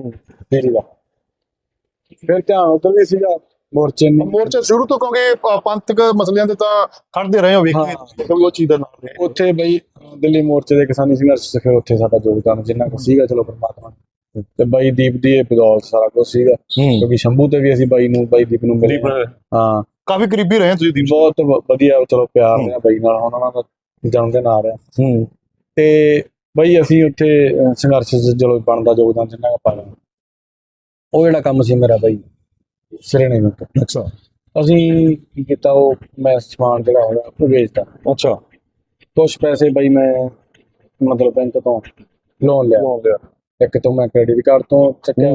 ਫੇਰ ਦਾ ਫਿਰ ਧਿਆਨ ਉਧਰ ਵੀ ਸੀਗਾ ਮੋਰਚੇ ਨੂੰ। ਮੋਰਚਾ ਸ਼ੁਰੂ ਤੋਂ ਕਿਉਂਕਿ ਪ- ਪੰਥਕ ਮਸਲਿਆਂ ਤੇ ਤਾਂ ਖੜਦੇ ਰਹੇ ਹੋ। ਵੇਖੀ ਹਾਂ। ਕभी ਉਹ ਚੀਜ਼ ਦਾ ਨਾਮ ਨਹੀਂ ਉੱਥੇ ਬਈ ਦਿੱਲੀ ਮੋਰਚੇ ਦੇ ਕਿਸਾਨੀ ਸੰਘਰਸ਼ ਚ ਫਿਰ ਉੱਥੇ ਸਾਡਾ ਯੋਗਦਾਨ ਜਿੰਨਾ ਕੁ ਸੀਗਾ ਚਲੋ ਪਰਮਾਤਮਾ ਨੇ। ਤੇ ਬਾਈ ਦੀਪ ਦੀ ਇਹ ਬਦੌਲਤ ਸਾਰਾ ਕੁਝ ਸੀਗਾ। ਕਿਉਂਕਿ ਸ਼ੰਭੂ ਤੇ ਵੀ ਅਸੀਂ ਬਾਈ ਨੂੰ ਬਾਈ ਦੀਪ ਨੂੰ ਮਿਲੇ। ਨਾਲ ਹਾਂ। ਕਾਫੀ ਕਰੀਬੀ ਰਹੇ ਤੁਸੀਂ ਦੀਪ ਬਹੁਤ ਵ- ਵਧੀਆ ਚਲੋ ਪਿਆਰ ਰਿਹਾ ਬਾਈ ਨਾਲ ਹੁਣ ਉਹਨਾਂ ਦਾ ਦਿਨ ਆ ਰਿਹਾ। ਹੂੰ। ਤੇ ਬਈ ਅਸੀਂ ਉੱਥੇ ਸੰਘਰਸ਼ ਚ ਚਲੋ ਬਣਦਾ ਯੋਗਦਾਨ ਜਿੰਨਾ ਕੁ ਪਾਇਆ ਉਹ ਜਿਹੜਾ ਕੰਮ ਸੀ ਮੇਰਾ ਬਾਈ ਸਿਰੇ ਨਹੀਂ ਮੁੱਕ ਅੱਛਾ। ਅਸੀਂ ਕੀ ਕੀਤਾ ਉਹ ਮੈਂ ਸਮਾਨ ਜਿਹੜਾ ਹੈਗਾ ਉਹ ਵੇਚਤਾ। ਅੱਛਾ। ਕੁਛ ਪੈਸੇ ਬਈ ਮੈਂ ਮਤਲਬ ਬੈਂਕ ਤੋਂ ਲੋਨ ਲਿਆ। ਲੋਨ ਲਿਆ। ਇੱਕ ਤੋਂ ਮੈਂ ਕ੍ਰੈਡਿਟ ਕਾਰਡ ਤੋਂ ਚੱਕਿਆ।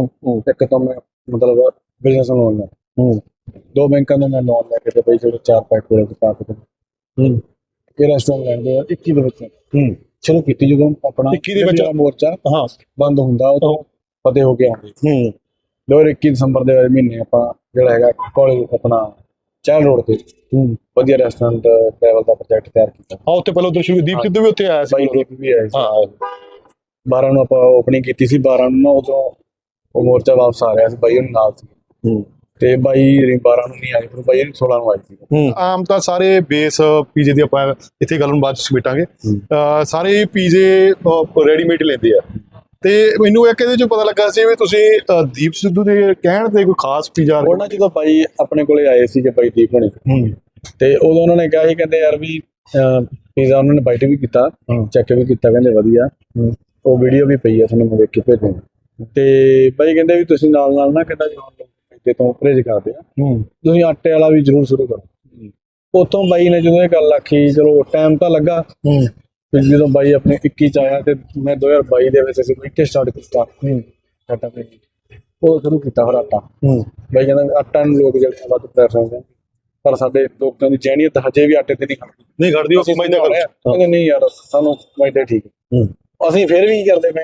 ਇੱਕ ਤੋਂ ਮੈਂ ਮਤਲਬ ਬਿਜ਼ਨਸ ਲੋਨ ਲਿਆ। ਹੂੰ। ਦੋ ਬੈਂਕਾਂ ਤੋਂ ਮੈਂ ਲੋਨ ਲੈ ਕੇ ਤੇ ਬਈ ਜਿਹੜੇ ਚਾਰ ਪੈਕ ਕੋਲ ਪਾ ਕੇ ਹੂੰ। ਇਹ ਰੈਸਟੋਰੈਂਟ ਲੈਂਦੇ ਆ 21 ਦੇ ਵਿੱਚ ਹੂੰ। ਚਲੋ ਕੀਤੀ ਜਦੋਂ ਆਪਣਾ 21 ਦੇ ਵਿੱਚ? ਮੋਰਚਾ ਹਾਂ। ਬੰਦ ਹੁੰਦਾ ਉਹ ਤੋਂ ਫਤਿਹ ਹੋ ਗਿਆ। ਹੁੰਦੀ ਹੂੰ। 2021 ਦਸੰਬਰ ਦੇ ਮਹੀਨੇ ਆਪਾਂ ਜਿਹੜਾ ਹੈਗਾ ਕਾਲਜ ਆਪਣਾ ਚਾਲ ਰੋਡ ਤੇ ਹੂੰ। ਵਧੀਆ ਰੈਸਟੋਰੈਂਟ ਲੈਵਲ ਦਾ ਪ੍ਰੋਜੈਕਟ ਤਿਆਰ ਕੀਤਾ। ਆ ਉੱਥੇ ਪਹਿਲਾਂ ਉਧਰ ਸ਼ੁਰੂ ਦੀਪ ਸਿੱਧੂ ਵੀ ਉੱਥੇ ਆਇਆ ਸੀ। ਬਾਈ ਦੀਪ ਵੀ ਆਏ ਸੀ। ਹਾਂ। 12 ਨੂੰ ਆਪਾਂ ਓਪਨਿੰਗ ਕੀਤੀ ਸੀ 12 ਨੂੰ ਨਾ ਉਦੋਂ ਉਹ ਮੋਰਚਾ ਵਾਪਸ ਆ ਰਿਹਾ ਸੀ ਬਾਈ ਉਹਨੂੰ ਨਾਲ ਸੀ। ਹੂੰ। ਤੇ ਬਾਈ 12 ਨੂੰ ਨਹੀਂ ਆਈ ਪਰ ਬਾਈ ਨੇ 16 ਨੂੰ ਆਈ ਸੀ। ਹੂੰ। ਆਮ ਤਾਂ ਸਾਰੇ ਬੇਸ ਪੀਜ਼ੇ ਦੀ ਆਪਾਂ ਇੱਥੇ ਗੱਲ ਨੂੰ ਬਾਅਦ ਚ ਸਮੇਟਾਂਗੇ। ਸਾਰੇ ਪੀਜ਼ੇ ਰੈਡੀਮੇਡ ਲੈਂਦੇ ਆ। ਤੇ ਮੈਨੂੰ ਇੱਕ ਇਹਦੇ ਚੋਂ ਪਤਾ ਲੱਗਾ ਸੀ ਵੀ ਤੁਸੀਂ ਦੀਪ ਸਿੱਧੂ ਦੇ ਕਹਿਣ ਤੇ ਕੋਈ ਖਾਸ ਪੀਜ਼ਾ ਉਹਨਾਂ ਜਦੋਂ ਬਾਈ ਆਪਣੇ ਕੋਲੇ ਆਏ ਸੀ ਕਿ ਬਾਈ ਦੀਪ ਹੋਣੀ। ਤੇ ਉਦੋਂ ਉਹਨਾਂ ਨੇ ਕਿਹਾ ਸੀ ਕਹਿੰਦੇ ਯਾਰ ਵੀ ਪੀਜ਼ਾ ਉਹਨਾਂ ਨੇ ਬਾਈਟ ਵੀ ਕੀਤਾ। ਚੈੱਕ ਵੀ ਕੀਤਾ ਕਹਿੰਦੇ ਵਧੀਆ। ਉਹ ਵੀਡੀਓ ਵੀ ਪਈ ਆ ਤੁਹਾਨੂੰ ਮੈਂ ਵੇਖ ਕੇ ਭੇਜੂੰਗਾ। ਤੇ ਬਾਈ ਕਹਿੰਦੇ ਵੀ ਤੁਸੀਂ ਨਾਲ ਨਾਲ ਨਾ ਕਹਿੰਦਾ ਜੇ ਤੋਂ ਪਰਹੇਜ਼ ਕਰਦੇ ਆ। ਹੂੰ। ਤੁਸੀਂ ਆਟੇ ਵਾਲਾ ਵੀ ਜ਼ਰੂਰ ਸ਼ੁਰੂ ਕਰੋ। ਉਤੋਂ ਬਾਈ ਨੇ ਜਦੋਂ ਇਹ ਗੱਲ ਆਖੀ ਚਲੋ ਟਾਈਮ ਤਾਂ ਲੱਗਾ। ਹੂੰ। ਫਿਰ ਜਦੋਂ ਬਾਈ ਆਪਣੇ 21 ਚ ਆਇਆ ਤੇ ਮੈਂ 2022 ਦੇ ਵਿੱਚ ਅਸੀਂ ਇੱਥੇ ਸਟਾਰਟ ਕੀਤਾ। ਹੂੰ। ਆਟਾ ਤੇ ਉਹ ਸ਼ੁਰੂ ਕੀਤਾ ਫਿਰ ਆਟਾ। ਹੂੰ। ਬਾਈ ਕਹਿੰਦਾ ਆਟਾ ਨੂੰ ਲੋਕ ਜਿਹੜੇ ਵੱਧ ਪ੍ਰੈਫਰ ਕਰਦੇ। ਪਰ ਸਾਡੇ ਲੋਕਾਂ ਦੀ ਚੈਨੀਅਤ ਹਜੇ ਵੀ ਆਟੇ ਤੇ ਨਹੀਂ ਖੜਦੀ। ਨਹੀਂ ਖੜਦੀ ਉਹ ਮੈਦਾ ਕਹਿੰਦੇ ਨਹੀਂ ਯਾਰ ਸਾਨੂੰ ਮੈਦਾ ਠੀਕ ਅਸੀਂ ਫਿਰ ਵੀ ਕਰਦੇ ਪਏ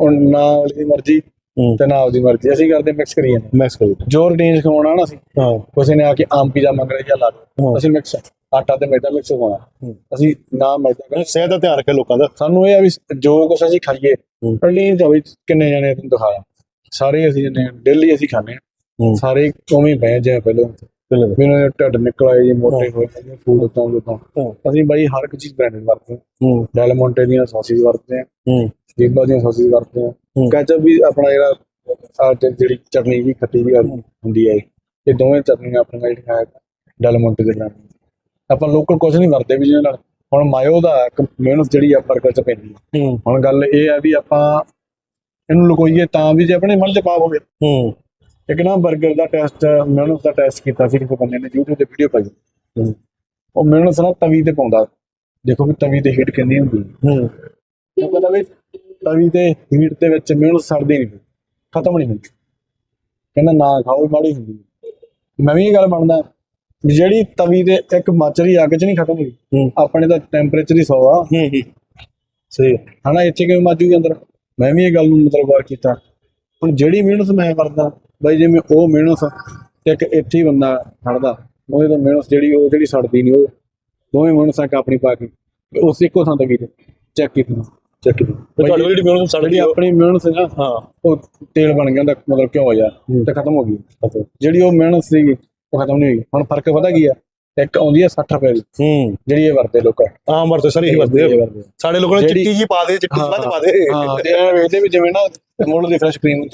ਹੁਣ ਨਾ ਉਹਦੀ ਮਰਜ਼ੀ। ਤੇ ਨਾ ਆਪਦੀ ਮਰਜ਼ੀ ਅਸੀਂ ਕਰਦੇ ਮਿਕਸ ਕਰੀ ਜਾਂਦੇ ਮੈਕਸ ਕਰ ਜੋ ਰੇਂਜ ਖਵਾਉਣਾ ਨਾ ਅਸੀਂ ਹਾਂ। ਕਿਸੇ ਨੇ ਆ ਕੇ ਆਮ ਪੀਜ਼ਾ ਮੰਗ ਰਿਹਾ ਜਾਂ ਲਾ ਦਿਓ। ਹਾਂ। ਅਸੀਂ ਮਿਕਸ ਆਟਾ ਤੇ ਮੈਦਾ ਮਿਕਸ ਖਵਾਉਣਾ। ਹੂੰ। ਅਸੀਂ ਨਾ ਮੈਦਾ ਕਰ- ਸਿਹਤ ਦਾ ਧਿਆਨ ਰੱਖੇ ਲੋਕਾਂ ਦਾ। ਸਾਨੂੰ ਇਹ ਆ ਵੀ ਜੋ ਕੁਛ ਅਸੀਂ ਖਾਈਏ ਤਾਂ ਵੀ ਕਿੰਨੇ ਜਣੇ ਤੁਹਾਨੂੰ ਦਿਖਾਇਆ ਸਾਰੇ ਅਸੀਂ ਜਣੇ ਡੇਲੀ ਅਸੀਂ ਖਾਂਦੇ ਹਾਂ ਹੂੰ। ਸਾਰੇ ਉਵੇਂ ਹੀ ਪਏ ਜਿਵੇਂ ਪਹਿਲਾਂ। ਮੈਨੂੰ ਢਿੱਡ ਨਿਕਲ ਆਏ ਜੀ ਮੋਟੇ ਹੋਏ ਨੇ ਫੂਡ ਤੋਂ ਹਾਂ। ਅਸੀਂ ਬਾਈ ਹਰ ਇੱਕ ਚੀਜ਼ ਬ੍ਰਾਂਡਡ ਵਰਤਦੇ ਹਾਂ। ਹੂੰ। ਡੈਲ ਮੋਂਟੇ ਦੀਆਂ ਸੌਸਿਸ ਵਰਤਦੇ ਹਾਂ। ਹੂੰ। ਜੀਬਾ ਦੀਆਂ ਸੌਸਿਸ ਵਰਤਦੇ ਹੂੰ। ਕੈਚਅਪ ਵੀ ਆਪਣਾ ਜਿਹੜਾ ਜਿਹੜੀ ਚਟਨੀ ਵੀ ਖੱਟੀ ਵੀ ਹੁੰਦੀ ਹੈ ਇਹ। ਦੋਵੇਂ ਚਟਨੀਆਂ ਆਪਣੀਆਂ ਜਿਹੜੀਆਂ ਹੈ ਦੇ ਬ੍ਰਾਂਡ ਆਪਾਂ ਲੋਕਲ ਕੁਝ ਨਹੀਂ ਵਰਤਦੇ ਵੀ ਜਿਹਦੇ ਨਾਲ। ਹੁਣ ਮਾਇਓ ਦਾ ਮਿਹਨਤ ਜਿਹੜੀ ਆ 버ਗਰ ਚ ਪੈਂਦੀ ਹੈ। ਹੁਣ ਗੱਲ ਇਹ ਆ ਵੀ ਆਪਾਂ ਇਹਨੂੰ ਲੁਕੋਈਏ ਤਾਂ ਵੀ ਜੇ ਆਪਣੇ ਮਨ ਚ ਪਾਪ ਹੋਵੇ। ਹੂੰ। ਇੱਕ ਨਾ 버ਗਰ ਦਾ ਟੈਸਟ ਮਿਹਨਤ ਦਾ ਟੈਸਟ ਕੀਤਾ ਸੀ ਕਿਸੇ ਬੰਦੇ ਨੇ YouTube ਤੇ ਵੀਡੀਓ ਪਾਈ। ਉਹ ਮਿਹਨਤ ਨਾ ਤਵੀ ਤੇ ਪਾਉਂਦਾ। ਦੇਖੋ ਵੀ ਤਵੀ ਤੇ ਹੀਟ ਕਿੰਨੀ ਹੁੰਦੀ ਹੈ ਹੂੰ। ਉਹ ਕਹਿੰਦਾ ਵੀ ਤਵੀ ਤੇ ਹੀਟ ਦੇ ਵਿੱਚ ਮਿਹਨਤ ਸੜਦੀ ਨਹੀਂ ਖਤਮ ਨਹੀਂ ਹੁੰਦੀ ਕਹਿੰਦਾ ਨਾ ਖਾਓ ਮਾੜੀ ਹੁੰਦੀ। ਮੈਂ ਵੀ ਇਹ ਗੱਲ ਮੰਨਦਾ ਵੀ ਜਿਹੜੀ ਤਵੀ ਤੇ ਇੱਕ ਮੱਚਰੀ ਅੱਗ 'ਚ ਨਹੀਂ ਖਤਮ ਹੋਈ ਹੂੰ। ਆਪਣੇ ਤਾਂ ਟੈਂਪਰੇਚਰ ਹੀ 100 ਆ ਹੂੰ ਹੂੰ ਸਹੀ। ਹਨਾ ਇੱਥੇ ਕਿਵੇਂ ਮਾਜੂਗੀ ਅੰਦਰ ਮੈਂ ਵੀ ਇਹ ਗੱਲ ਨੂੰ ਮਤਲਬ ਗੌਰ ਕੀਤਾ ਹੁਣ ਜਿਹੜੀ ਮਿਹਨਤ ਮੈਂ ਕਰਦਾ ਬਾਈ ਜਿਵੇਂ ਉਹ ਮਿਹਨਤ ਇੱਕ ਇੱਥੇ ਹੀ ਬੰਦਾ ਖੜਦਾ ਉਹਦੇ ਤੋਂ ਮਿਹਨਤ ਜਿਹੜੀ ਉਹ ਜਿਹੜੀ ਸੜਦੀ ਨਹੀਂ ਉਹ ਦੋਵੇਂ ਮਿਹਨਤਾਂ ਆਪਣੀ ਪਾ ਕੇ ਉਸ ਇੱਕੋ ਥਾਂ ਤੇ ਕੀਤੇ ਚੈੱਕ ਕੀਤੀ ਚੈੱਕ ਤੁਹਾਡੇ ਜਿਹੜੀ ਮਿਹਨਤ ਸੜ ਜਿਹੜੀ ਗਈ ਆਪਣੀ ਮਿਹਨਤ ਸੀ ਨਾ ਹਾਂ। ਉਹ ਤੇਲ ਬਣ ਗਿਆ ਉਹਦਾ ਮਤਲਬ ਕਿਉਂ ਹੋਇਆ? ਹੂੰ। ਤੇ ਖਤਮ ਹੋ ਗਈ। ਜਿਹੜੀ ਉਹ ਮਿਹਨਤ ਸੀ ਉਹ ਖਤਮ ਨਹੀਂ ਹੋਈ। ਹੁਣ ਫ਼ਰਕ ਪਤਾ ਕੀ ਆ? ਇੱਕ ਆਉਂਦੀ ਆ 60 ਰੁਪਏ ਦੀ। ਹੂੰ। ਜਿਹੜੀ ਇਹ ਵਰਤੇ ਲੋਕ ਆਮ ਵਰਤੇ ਸਾਰੇ ਇਹੀ ਵਰਤੇ ਆ। ਸਾਡੇ ਲੋਕਾਂ ਨੇ ਜਿਹੜੀ- ਚਿੱਟੀ ਜੀ ਪਾ ਦੇ ਚਿੱਟੀ ਹਾਂ, ਵੱਧ ਪਾ ਦੇ। ਹਾਂ ਤੇ ਇਹ ਵੇਖਦੇ ਵੀ ਜਿਵੇਂ ਨਾ ਮੁੱਲ ਦੀ ਫਰੈਸ਼ ਕਰੀਮ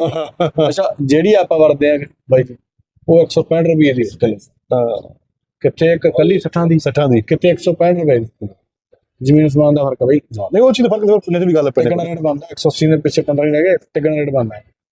ਅੱਛਾ ਜਿਹੜੀ ਆਪਾਂ ਵਰਤਦੇ ਆ ਬਾਈ ਜੀ ਉਹ 165 ਰੁਪਏ ਦੀ ਹਾਂ। ਕਿੱਥੇ ਇੱਕ ਕੱਲੀ 60 ਦੀ? 60 ਦੀ। ਕਿਤੇ 165 ਰੁਪਏ ਦੀ? ਜ਼ਮੀਨ ਸਮਾਨ ਦਾ ਫ਼ਰਕ ਆ ਬਈ। ਨਹੀਂ ਉਹ ਚੀਜ਼ ਦਾ ਫ਼ਰਕ ਸੁਣਨੇ ਦੀ ਵੀ ਗੱਲ ਹੈ ਟਿਕਣ ਪਹਿਲੇ ਰੇਟ ਬੰਦਾ 180 ਦੇ ਪਿੱਛੇ 15 ਹੀ ਰਹਿ ਗਏ ਟਿਕਣ ਰੇਟ ਬੰਦਾ